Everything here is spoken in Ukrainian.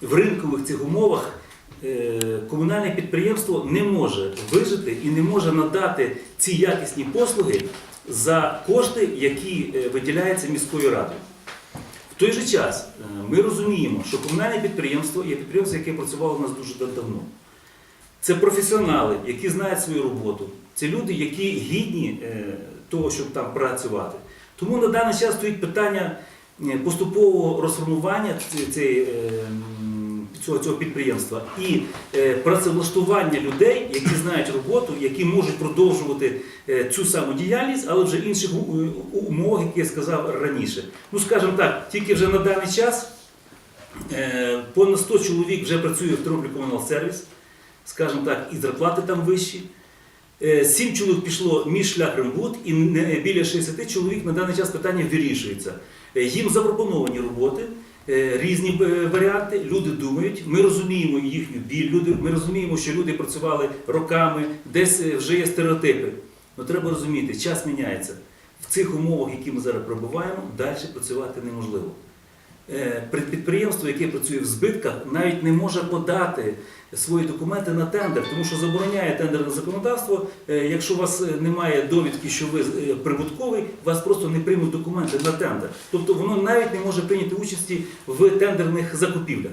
в ринкових цих умовах е, комунальне підприємство не може вижити і не може надати ці якісні послуги за кошти, які е, виділяються міською радою. В той же час е, ми розуміємо, що комунальне підприємство є підприємство, яке працювало у нас дуже давно. Це професіонали, які знають свою роботу. Це люди, які гідні того, щоб там працювати. Тому на даний час стоїть питання поступового розформування е, цього, підприємства і е, працевлаштування людей, які знають роботу, які можуть продовжувати е, цю саму діяльність, але вже інших у- у- умовах, які я сказав раніше. Ну, скажімо так, тільки вже на даний час е, понад 100 чоловік вже працює в Тернопіль Комунал Сервіс скажімо так, і зарплати там вищі. Е, Сім чоловік пішло між шлях Рембут, і біля 60 чоловік на даний час питання вирішується. Е, Їм запропоновані роботи, е, різні е, варіанти. Люди думають, ми розуміємо їхню біль, люди, ми розуміємо, що люди працювали роками, десь е, вже є стереотипи. Але треба розуміти, час міняється. В цих умовах, які ми зараз пробуваємо, далі працювати неможливо. Е, Підприємство, яке працює в збитках, навіть не може подати свої документи на тендер, тому що забороняє тендерне законодавство. Е, Якщо у вас е, немає довідки, що ви прибутковий, вас просто не приймуть документи на тендер. Тобто воно навіть не може прийняти участі в тендерних закупівлях.